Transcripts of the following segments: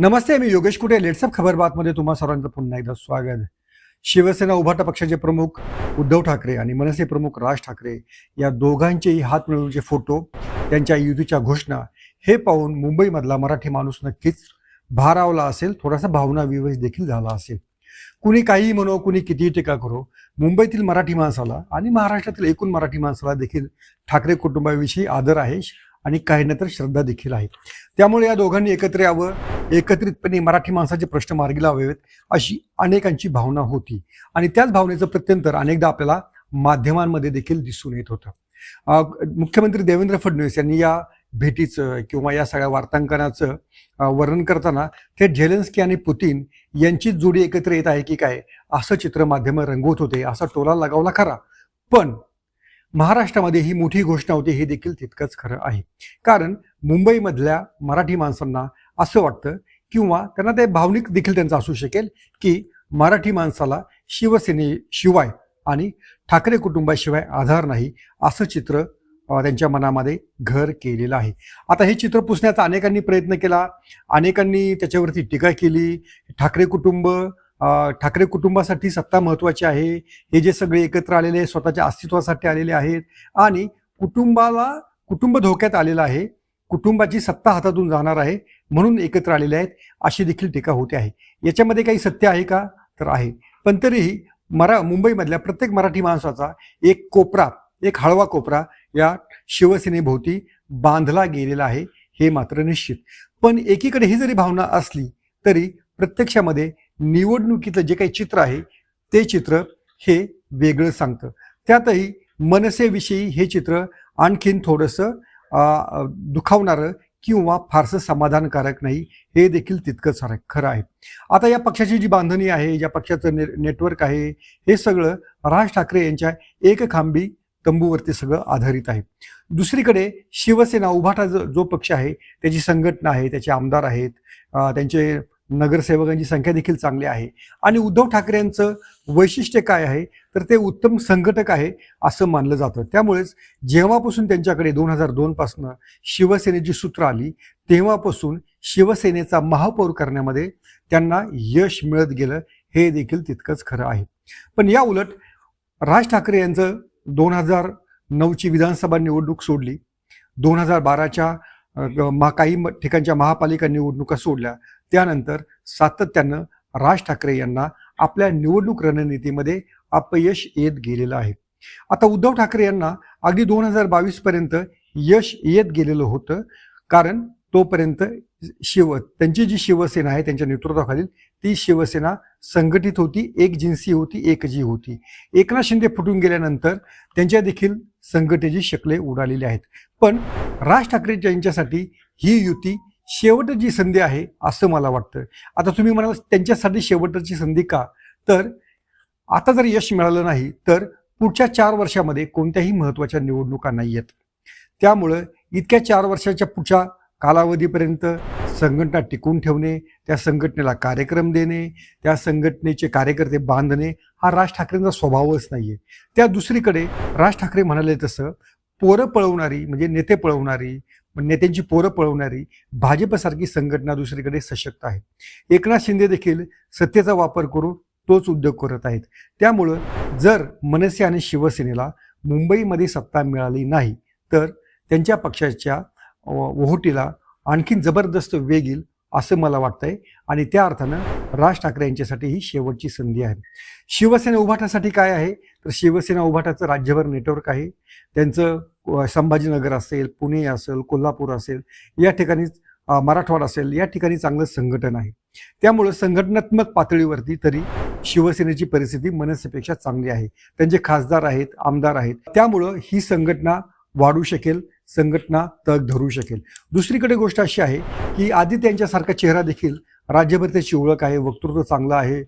नमस्ते मी योगेश कुटे लेट्सअप खबर बातमध्ये तुम्हा सर्वांचं पुन्हा एकदा स्वागत. शिवसेना उभाटा पक्षाचे प्रमुख उद्धव ठाकरे आणि मनसे प्रमुख राज ठाकरे या दोघांचेही हात मिळवूचे फोटो त्यांच्या युतीच्या घोषणा हे पाहून मुंबईमधला मराठी माणूस नक्कीच भारावला असेल थोडासा भावना विवश देखील झाला असेल. कुणी काहीही म्हणो कुणी कितीही टीका करो मुंबईतील मराठी माणसाला आणि महाराष्ट्रातील एकूण मराठी माणसाला देखील ठाकरे कुटुंबाविषयी आदर आहे. आणि काही ना तर श्रद्धा देखील आहे. त्यामुळे या दोघांनी एकत्र यावं. एकत्रितपणे मराठी माणसाचे प्रश्न मार्गी लावावेत अशी अनेकांची भावना होती. आणि त्याच भावनेचं प्रत्यंतर अनेकदा आपल्याला माध्यमांमध्ये देखील दिसून येत होतं. मुख्यमंत्री देवेंद्र फडणवीस यांनी या भेटीचं किंवा या सगळ्या वार्तांकनाचं वर्णन करताना थेट झेलेन्स्की आणि पुतीन यांचीच जोडी एकत्र येत आहे की काय असं चित्र माध्यमं रंगवत होते असा टोला लगावला खरा. पण महाराष्ट्रामध्ये ही मोठी घोषणा होती हे देखील तितकंच खरं आहे. कारण मुंबईमधल्या मराठी माणसांना असं वाटतं किंवा त्यांना ते भावनिक देखील त्यांचं असू शकेल की मराठी माणसाला शिवसेनेशिवाय आणि ठाकरे कुटुंबाशिवाय आधार नाही असं चित्र त्यांच्या मनामध्ये घर केलेलं आहे. आता हे चित्र पुसण्याचा अनेकांनी प्रयत्न केला अनेकांनी त्याच्यावरती टीका केली ठाकरे कुटुंब ठाकरे कुटुंबासाठी सत्ता महत्वाची आहे. हे जे सगळे एकत्र आलेले स्वतःच्या अस्तित्वासाठी आलेले आहेत आणि कुटुंबाला कुटुंब धोक्यात आलेलं आहे. कुटुंबाची सत्ता हातातून जाणार आहे म्हणून एकत्र आलेले आहेत. अशी देखील टीका होते आहे. याच्यामध्ये काही सत्य आहे का? तर आहे. पण तरीही मरा मुंबईमधल्या प्रत्येक मराठी माणसाचा एक कोपरा एक हळवा कोपरा या शिवसेनेभोवती बांधला गेलेला आहे हे मात्र निश्चित. पण एकीकडे ही जरी भावना असली तरी प्रत्यक्षामध्ये निवडणुकीतलं जे काही चित्र आहे ते चित्र हे वेगळं सांगतं. त्यातही मनसेविषयी हे चित्र आणखीन थोडंसं दुखावणारं किंवा फारसं समाधानकारक नाही हे देखील तितकंच खरं- खरं आहे. आता या पक्षाची जी बांधणी आहे ज्या पक्षाचं ने नेटवर्क आहे हे सगळं राज ठाकरे यांच्या एकखांबी तंबूवरती सगळं आधारित आहे. दुसरीकडे शिवसेना उभाटा जो जो पक्ष आहे त्याची संघटना आहे त्याचे आमदार आहेत त्यांचे नगरसेवकांची संख्या देखील चांगली आहे. आणि उद्धव ठाकरे यांचं वैशिष्ट्य काय आहे? तर ते उत्तम संघटक आहे असं मानलं जातं. त्यामुळेच जेव्हापासून त्यांच्याकडे दोन हजार दोनपासनं शिवसेनेची सूत्र आली तेव्हापासून शिवसेनेचा महापौर करण्यामध्ये त्यांना यश मिळत गेलं हे देखील तितकंच खरं आहे. पण या उलट राज ठाकरे यांचं दोन हजार नऊची विधानसभा निवडणूक सोडली दोन हजार बाराच्या मा काही म- ठिकाणच्या महापालिका निवडणुका सोडल्या. त्यानंतर सातत्यानं राज ठाकरे यांना आपल्या निवडणूक रणनीतीमध्ये अपयश येत गेलेलं आहे. आता उद्धव ठाकरे यांना अगदी दोन हजार बावीस पर्यंत यश येत गेलेलं होतं. कारण तोपर्यंत शिव त्यांची जी शिवसेना आहे त्यांच्या नेतृत्वाखालील ती शिवसेना संघटित होती एक जिन्सी होती एकजी होती. एकनाथ शिंदे फुटून गेल्यानंतर त्यांच्या देखील संघटनेची शकले उडालेली आहेत. पण राज ठाकरे यांच्यासाठी ही युती शेवटची संधी आहे असं मला वाटतं. आता तुम्ही म्हणाल त्यांच्यासाठी शेवटची संधी का? तर आता जर यश मिळालं नाही तर पुढच्या चार वर्षामध्ये कोणत्याही महत्त्वाच्या निवडणुका नाही आहेत त्यामुळं इतक्या चार वर्षाच्या पुढच्या कालावधीपर्यंत संघटना टिकून ठेवणे त्या संघटनेला कार्यक्रम देणे त्या संघटनेचे कार्यकर्ते बांधणे हा राज ठाकरेंचा स्वभावच नाही आहे त्या दुसरीकडे राज ठाकरे म्हणाले तसं पोरं पळवणारी म्हणजे नेते पळवणारी नेत्यांची पोरं पळवणारी भाजपसारखी संघटना दुसरीकडे सशक्त आहे. एकनाथ शिंदे देखील सत्तेचा वापर करून तोच उद्योग करत आहेत. त्यामुळं जर मनसे आणि शिवसेनेला मुंबईमध्ये सत्ता मिळाली नाही तर त्यांच्या पक्षाच्या अ, ओहोटीला आणखीन जबरदस्त वेग येईल असं मला वाटतंय. आणि त्या अर्थानं राज ठाकरे यांच्यासाठी ही शेवटची संधी आहे. शिवसेना उभाटासाठी काय आहे? तर शिवसेना उभाटाचं राज्यभर नेटवर्क आहे. त्यांचं संभाजीनगर असेल पुणे असेल कोल्हापूर असेल या ठिकाणी मराठवाडा असेल या ठिकाणी चांगलं संघटन आहे. त्यामुळं संघटनात्मक पातळीवरती तरी शिवसेनेची परिस्थिती मनसेपेक्षा चांगली आहे. त्यांचे खासदार आहेत आमदार आहेत. त्यामुळं ही संघटना वाढू शकेल. संघटना तग धरू शकेल. दुसरीकडे गोष्ट अशी आहे की आदित्य यांच्यासारखा चेहरा देखील राज्यभर त्याची ओळख आहे वक्तृत्व चांगलं आहे.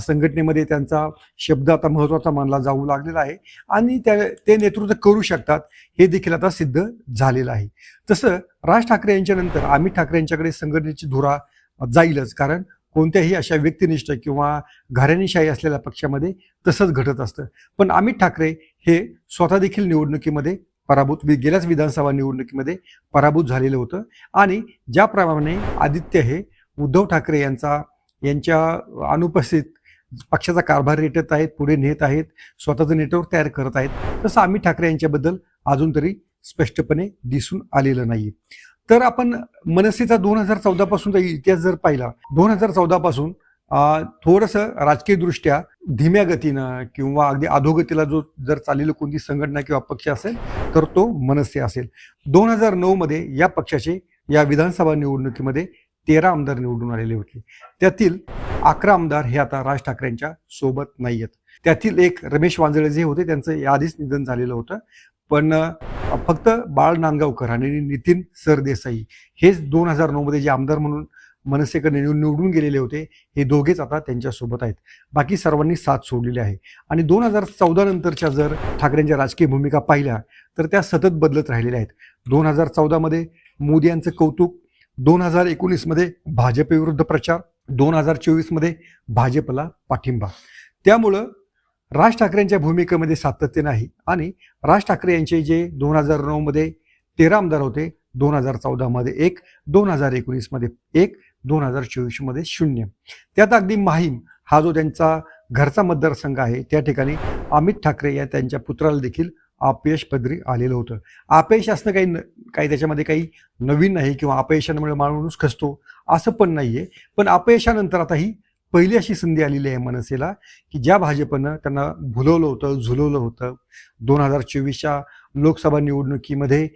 संघटनेमध्ये त्यांचा शब्द आता महत्त्वाचा मानला जाऊ लागलेला आहे आणि त्या ते नेतृत्व करू शकतात हे देखील आता सिद्ध झालेलं आहे. तसं राज ठाकरे यांच्यानंतर अमित ठाकरे यांच्याकडे संघटनेची धुरा जाईलच कारण कोणत्याही अशा व्यक्तिनिष्ठ किंवा घराणीशाही असलेल्या पक्षामध्ये तसंच घडत असतं. पण अमित ठाकरे हे स्वतः देखील निवडणुकीमध्ये पराभूत गेल्याच विधानसभा निवडणुकीमध्ये पराभूत झालेलं होतं. आणि ज्याप्रमाणे आदित्य हे उद्धव ठाकरे यांचा यांच्या अनुपस्थित पक्षाचा कारभार रेटत आहेत पुढे नेत आहेत स्वतःचं नेटवर्क तयार करत आहेत तसं अमित ठाकरे यांच्याबद्दल अजून तरी स्पष्टपणे दिसून आलेलं नाही तर आपण मनसेचा दोन हजार चौदापासूनचा इतिहास जर पाहिला दोन हजार चौदापासून थोडंसं राजकीयदृष्ट्या धीम्या गतीनं किंवा अगदी अधोगतीला जो जर चाललेली कोणती संघटना किंवा पक्ष असेल तर तो मनसे असेल. दोन हजार नऊ मध्ये या पक्षाचे या विधानसभा निवडणुकीमध्ये तेरा आमदार निवडून आलेले होते. त्यातील अकरा आमदार हे आता राज ठाकरेंच्या सोबत नाही आहेत त्यातील एक रमेश वांजळे जे होते त्यांचं याआधीच निधन झालेलं होतं. पण फक्त बाळ नांदगावकर आणि नितीन सरदेसाई हेच दोन हजार नऊमध्ये जे आमदार म्हणून मनसेकडे निवडून निवडून गेलेले होते हे दोघेच आता त्यांच्यासोबत आहेत. बाकी सर्वांनी साथ सोडलेली आहे. आणि दोन हजार चौदा नंतरच्या जर ठाकरेंच्या राजकीय भूमिका पाहिल्या तर त्या सतत बदलत राहिलेल्या आहेत. दोन हजार चौदामध्ये मोदी यांचं कौतुक दोन हजार एकोणीसमध्ये भाजपविरुद्ध प्रचार दोन हजार चोवीसमध्ये भाजपला पाठिंबा. त्यामुळं राज ठाकरेंच्या भूमिकेमध्ये सातत्य नाही आणि राज ठाकरे यांचे जे दोन हजार नऊमध्ये तेरा आमदार होते दोन हजार चौदामध्ये एक दोन हजार एकोणीसमध्ये एक दोन हजार चोवीसमध्ये शून्य. त्यात अगदी माहीम हा जो त्यांचा घरचा मतदारसंघ आहे त्या ठिकाणी अमित ठाकरे या त्यांच्या पुत्राला देखील अपयश पदरी आलेलं होतं. अपयश असणं काही न काही त्याच्यामध्ये काही नवीन नाही किंवा अपयशामुळे माणूस खसतो असं पण नाही आहे पण अपयशानंतर आता ही पहिली अशी संधी आलेली आहे मनसेला की ज्या भाजपनं त्यांना भुलवलं होतं झुलवलं होतं दोन हजार चोवीसच्या लोकसभा निवडणुकीमध्ये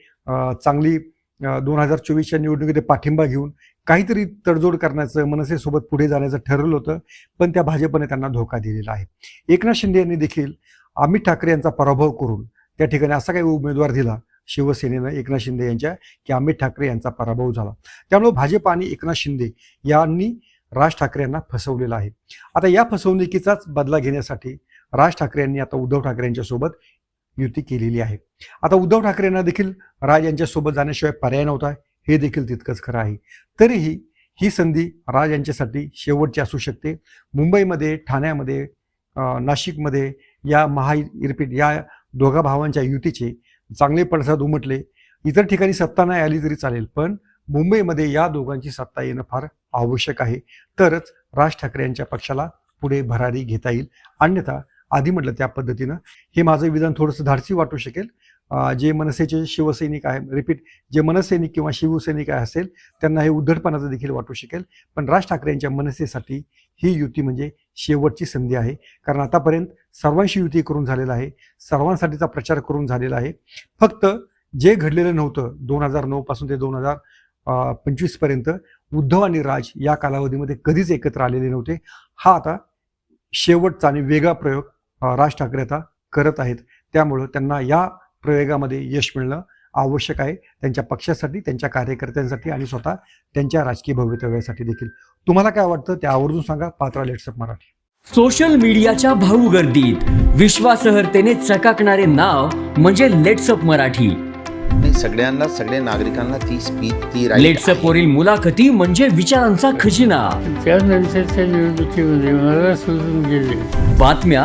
चांगली दोन हजार चोवीसच्या निवडणुकीत पाठिंबा घेऊन काहीतरी तडजोड करण्याचं मनसेसोबत पुढे जाण्याचं ठरवलं होतं पण त्या भाजपने त्यांना धोका दिलेला आहे. एकनाथ शिंदे यांनी देखील अमित ठाकरे यांचा पराभव करून त्या ठिकाणी असा काही उमेदवार दिला शिवसेनेनं एकनाथ शिंदे यांच्या की अमित ठाकरे यांचा पराभव झाला. त्यामुळे भाजप आणि एकनाथ शिंदे यांनी राज ठाकरे यांना फसवलेलं आहे. आता या फसवणुकीचाच बदला घेण्यासाठी राज ठाकरे यांनी आता उद्धव ठाकरे यांच्यासोबत युती केलेली आहे. आता उद्धव ठाकरेंना देखील राज यांच्यासोबत जाण्याशिवाय पर्याय नव्हता. हे देखील तितकंच खरं आहे. तरीही ही संधी राज यांच्यासाठी शेवटची असू शकते. मुंबईमध्ये ठाण्यामध्ये नाशिकमध्ये या महा या दोघा भावांच्या युतीचे चांगले पडसाद उमटले. इतर ठिकाणी सत्ता नाही आली तरी चालेल पण मुंबईमध्ये या दोघांची सत्ता येणं फार आवश्यक आहे. तरच राज ठाकरे यांच्या पक्षाला पुढे भरारी घेता येईल. अन्यथा आधी म्हटलं त्या पद्धतीनं. हे माझं विधान थोडंसं धाडसी वाटू शकेल. जे मनसेचे शिवसैनिक आहे रिपीट जे मनसैनिक किंवा शिवसैनिक आहे असेल त्यांना हे उद्धटपणाचं देखील वाटू शकेल. पण राज ठाकरे यांच्या मनसेसाठी ही युती म्हणजे शेवटची संधी आहे. कारण आतापर्यंत सर्वांशी युती करून झालेला आहे. सर्वांसाठीचा प्रचार करून झालेला आहे. फक्त जे घडलेलं नव्हतं दोन हजार नऊ पासून ते दोन हजार पंचवीसपर्यंत उद्धव आणि राज या कालावधीमध्ये कधीच एकत्र आलेले नव्हते. हा आता शेवटचा आणि वेगळा प्रयोग राज ठाकरे आता करत आहेत. त्यामुळं त्यांना या प्रयोगामध्ये यश मिळणं आवश्यक आहे. त्यांच्या पक्षासाठी त्यांच्या कार्यकर्त्यांसाठी आणि स्वतः त्यांच्या राजकीय भवितव्यासाठी देखील. तुम्हाला काय वाटतं? ते आवर्जून सांगा. पात्रा लेट्सअप मराठी. सोशल मीडियाच्या भाऊ गर्दीत विश्वासार्हतेने चकाकणारे नाव म्हणजे लेट्सअप मराठी. सगळ्यांना सगळ्या नागरिकांना ती स्पीच ती लेट्सअप. वरील मुलाखती म्हणजे विचारांचा खजिना. त्यानंतरच्या निवडणुकीमध्ये मला सोडून गेले. बातम्या